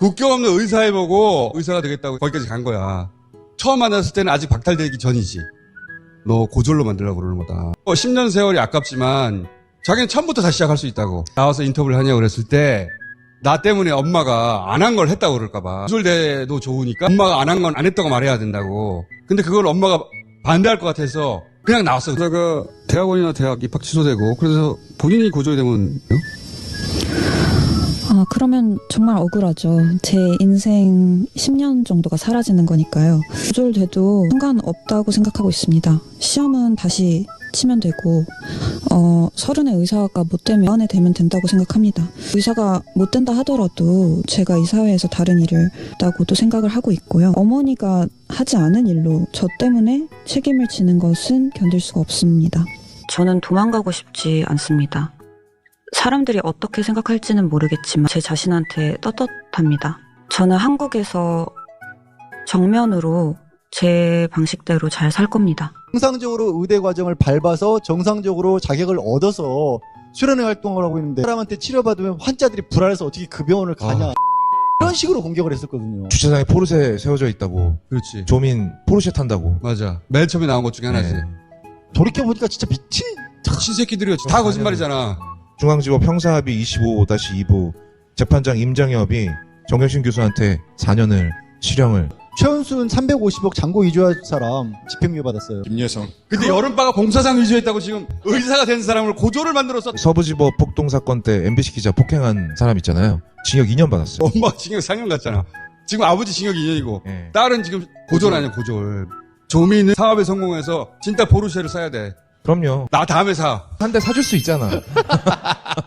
국경 없는 의사 해 보고 의사가 되겠다고 거기까지 간 거야. 처음 만났을 때는 아직 박탈되기 전이지. 너 고졸로 만들려고 그러는 거다. 어, 10년 세월이 아깝지만 자기는 처음부터 다시 시작할 수 있다고. 나와서 인터뷰를 하냐고 그랬을 때 나 때문에 엄마가 안 한 걸 했다고 그럴까봐. 고졸대도 좋으니까 엄마가 안 한 건 안 했다고 말해야 된다고. 근데 그걸 엄마가 반대할 것 같아서 그냥 나왔어. 그러다가 대학원이나 대학 입학 취소되고 그래서 본인이 고졸이 되면 아, 그러면 정말 억울하죠. 제 인생 10년 정도가 사라지는 거니까요. 조절돼도 상관없다고 생각하고 있습니다. 시험은 다시 치면 되고, 어, 서른의 의사가 못 되면 안에 되면 된다고 생각합니다. 의사가 못 된다 하더라도 제가 이 사회에서 다른 일을 했다고도 생각을 하고 있고요. 어머니가 하지 않은 일로 저 때문에 책임을 지는 것은 견딜 수가 없습니다. 저는 도망가고 싶지 않습니다. 사람들이 어떻게 생각할지는 모르겠지만 제 자신한테 떳떳합니다. 저는 한국에서 정면으로 제 방식대로 잘 살 겁니다. 정상적으로 의대 과정을 밟아서 정상적으로 자격을 얻어서 수련회 활동을 하고 있는데 사람한테 치료받으면 환자들이 불안해서 어떻게 그 병원을 가냐 이런 식으로 공격을 했었거든요. 주차장에 포르쉐 세워져 있다고. 그렇지. 조민 포르쉐 탄다고. 맞아. 맨 처음에 나온 것 중에 하나지. 네. 돌이켜 보니까 진짜 미친 신새끼들이었지. 다 거짓말이잖아. 중앙지법 형사합의 25-2부 재판장 임장엽이 정경심 교수한테 4년을 실형을 최은순 350억 잔고 위조한 사람 집행유예 받았어요. 김여성. 근데 여름바가 봉사장 위조했다고 지금 의사가 된 사람을 고조를 만들어서 서부지법 폭동 사건 때 MBC 기자 폭행한 사람 있잖아요. 징역 2년 받았어요. 엄마가 징역 상영 갔잖아. 지금 아버지 징역 2년이고 예. 딸은 지금 고졸 아니야 고졸. 조민은 사업에 성공해서 진짜 포르쉐를 사야 돼. 그럼요. 나 다음에 사. 한 대 사줄 수 있잖아.